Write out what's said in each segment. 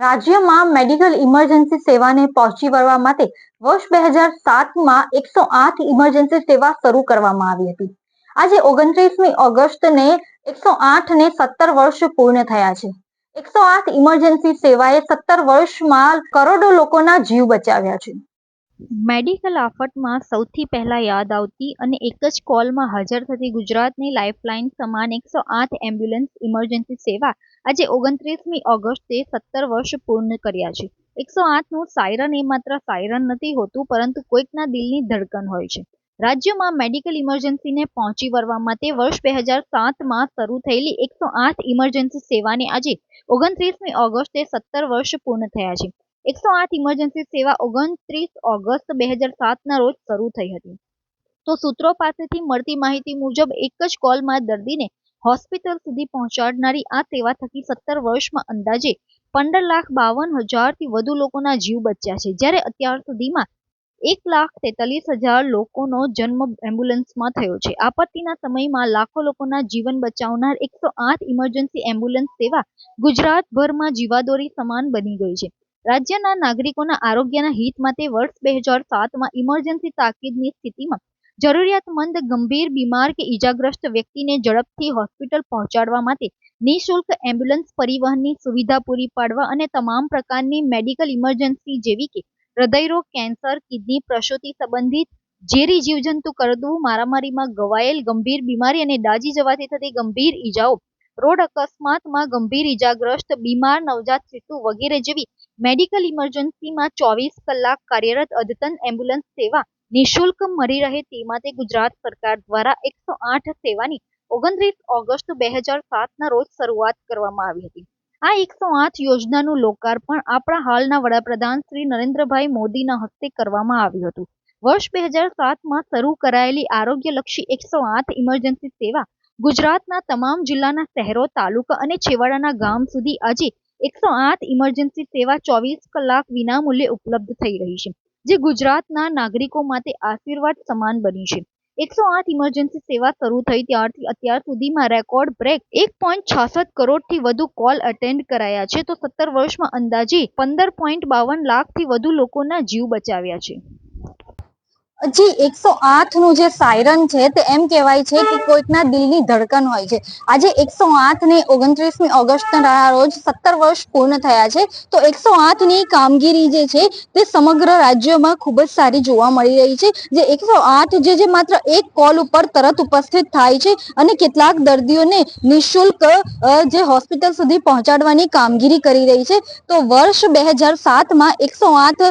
રાજ્યમાં medical emergency સેવાને પહોંચી વળવા માટે વર્ષ બે હજાર સાતમાં એકસો આઠ ઇમરજન્સી સેવા શરૂ કરવામાં આવી હતી. આજે ઓગણત્રીસમી ઓગસ્ટને એકસો આઠ ને સત્તર વર્ષ પૂર્ણ થયા છે. એકસો આઠ ઇમરજન્સી સેવાએ સત્તર વર્ષમાં કરોડો લોકોના જીવ બચાવ્યા છે. મેડિકલ આફતમાં સૌથી પહેલા યાદ આવતી અને એક જ કોલમાં હાજર થતી ગુજરાતની લાઇફલાઇન સમાન એકસો આઠ એમ્બ્યુલન્સ ઇમરજન્સી સેવા આજે ઓગણત્રીસમી ઓગસ્ટે સત્તર વર્ષ પૂર્ણ કર્યા છે. એકસો આઠનું સાયરન એ માત્ર સાયરન નથી હોતું, પરંતુ કોઈકના દિલની ધડકન હોય છે. રાજ્યમાં મેડિકલ ઇમરજન્સીને પહોંચી વળવા માટે વર્ષ બે હજાર સાતમાં શરૂ થયેલી એકસો આઠ ઇમરજન્સી સેવાને આજે ઓગણત્રીસમી ઓગસ્ટે સત્તર વર્ષ પૂર્ણ થયા છે. એકસો આઠ ઇમરજન્સી સેવા ઓગણત્રીસ ઓગસ્ટ બે હજાર સાતના રોજ શરૂ થઈ હતી. તો સૂત્રો પાસેથી મળતી માહિતી મુજબ એક જ કોલમાં દર્દીને હોસ્પિટલ સુધી પહોંચાડનારી આ સેવા થકી સત્તર વર્ષમાં અંદાજે પંદર લાખ બાવન હજારથી વધુ લોકોના જીવ બચ્યા છે. જ્યારે અત્યાર સુધીમાં એક લાખ તેતાલીસ હજાર લોકોનો જન્મ એમ્બ્યુલન્સમાં થયો છે. આપત્તિના સમયમાં લાખો લોકોના જીવન બચાવનાર એકસો આઠ ઇમરજન્સી એમ્બ્યુલન્સ સેવા ગુજરાતભરમાં જીવાદોરી સમાન બની ગઈ છે. રાજ્યના નાગરિકોના આરોગ્યના હિત માટે વર્ષ બે હજાર સાતમાં ઇમરજન્સી તાકીદની સ્થિતિમાં જરૂરિયાતમંદ ગંભીર બીમાર કે ઈજાગ્રસ્ત વ્યક્તિને ઝડપથી હોસ્પિટલ પહોંચાડવા માટે નિઃશુલ્ક એમ્બ્યુલન્સ પરિવહનની સુવિધા પૂરી પાડવા અને તમામ પ્રકારની મેડિકલ ઇમરજન્સી જેવી કે હૃદયરોગ કેન્સર, કિડની પ્રસૂતિ સંબંધિત ઝેરી જીવજંતુ કરડવું મારામારીમાં ગવાયેલ ગંભીર બીમારી અને દાજી જવાથી થતી ગંભીર ઈજાઓ, રોડ અકસ્માતમાં ગંભીર ઈજાગ્રસ્ત, બીમાર, નવજાત શિશુ વગેરે જેવી મેડિકલ ઇમરજન્સીમાં ચોવીસ કલાક કાર્યરત અદ્યતન એમ્બ્યુલન્સ સેવા નિઃશુલ્ક મળી રહે તે માટે ગુજરાત સરકાર દ્વારા એકસો આઠ સેવાની ઓગણત્રીસ ઓગસ્ટ બે હજાર સાતના રોજ શરૂઆત કરવામાં આવી હતી. આ એકસો આઠ યોજનાનું લોકાર્પણ આપણા હાલના વડાપ્રધાન શ્રી નરેન્દ્રભાઈ મોદીના હસ્તે કરવામાં આવ્યું હતું. વર્ષ બે હજાર સાતમાં શરૂ કરાયેલી આરોગ્યલક્ષી એકસો આઠ ઇમરજન્સી સેવા ગુજરાતના તમામ જિલ્લાના શહેરો, તાલુકા અને છેવાડાના ગામ સુધી આજે એકસો આઠ ઇમરજન્સી સેવા ચોવીસ કલાક વિનામૂલ્યે ઉપલબ્ધ થઈ રહી છે, જે ગુજરાતના નાગરિકો માટે આશીર્વાદ સમાન બની છે. એકસો આઠ ઇમરજન્સી સેવા શરૂ થઈ ત્યારથી અત્યાર સુધીમાં રેકોર્ડ બ્રેક એક પોઈન્ટ છાસઠ કરોડથી વધુ કોલ અટેન્ડ કરાયા છે, તો સત્તર વર્ષમાં અંદાજે પંદર પોઈન્ટ બાવન લાખથી વધુ લોકોના જીવ બચાવ્યા છે. જી, એકસો આઠનું જે સાયરન છે તે એમ કહેવાય છે કે કોઈકના દિલની ધડકન હોય છે. આજે એકસો આઠ ને ઓગણત્રીસમી ઓગસ્ટના રોજ સત્તર વર્ષ પૂર્ણ થયા છે. તો એકસો આઠની કામગીરી જે છે તે સમગ્ર રાજ્યમાં ખૂબ જ સારી જોવા મળી રહી છે. જે એકસો આઠ જે જે માત્ર એક કોલ ઉપર તરત ઉપસ્થિત થાય છે અને કેટલાક દર્દીઓને નિઃશુલ્ક જે હોસ્પિટલ સુધી પહોંચાડવાની કામગીરી કરી રહી છે. તો વર્ષ બે હજાર સાતમાં એકસો આઠ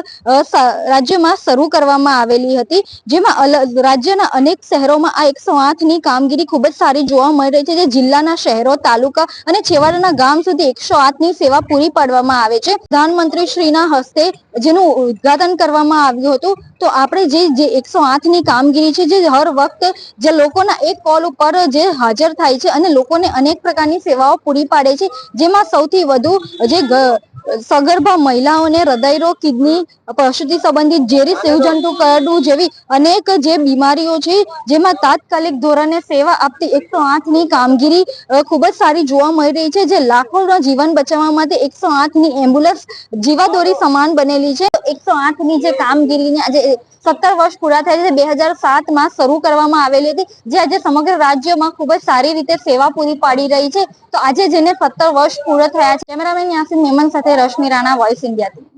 રાજ્યમાં શરૂ કરવામાં આવેલી હતી. જેમાં રાજ્યના અનેક શહેરોમાં આ એકસો ની કામગીરી ખૂબ જ સારી જોવા મળી રહી છે, જે જિલ્લાના શહેરો, તાલુકા અને છેવાડાના ગામ સુધી એકસો ની સેવા પૂરી પાડવામાં આવે છે. પ્રધાનમંત્રી શ્રીના હસ્તે જેનું ઉદઘાટન કરવામાં આવ્યું હતું, તો આપણે જે જે એકસો આઠની કામગીરી છે, જે હર વખત જે લોકોના એક કોલ ઉપર જે હાજર થાય છે અને લોકોને અનેક પ્રકારની સેવાઓ પૂરી પાડે છે, જેમાં સૌથી વધુ જે સગર્ભા મહિલાઓને હૃદયરોગ કિડની, પ્રસૂતિ સંબંધિત ઝેરી શિવજંતુ કરડવું જેવી અનેક જે બીમારીઓ છે, જેમાં તાત્કાલિક ધોરણે સેવા આપતી એકસો આઠની કામગીરી ખૂબ જ સારી જોવા મળી રહી છે, જે લાખોના જીવન બચાવવા માટે એકસો આઠની એમ્બ્યુલન્સ જીવાદોરી સમાન બનેલી છે. એકસો આઠની જે કામગીરીને આજે સત્તર વર્ષ પૂરા થયા છે. બે હજાર સાતમાં શરૂ કરવામાં આવેલી હતી. જે આજે સમગ્ર રાજ્યમાં ખૂબ જ સારી રીતે સેવા પૂરી પાડી રહી છે. તો આજે જેને સત્તર વર્ષ પૂરા થયા છે. કેમેરામેન યાસીન મેમન સાથે રશ્મિ રાણા વોઇસ ઇન્ડિયાથી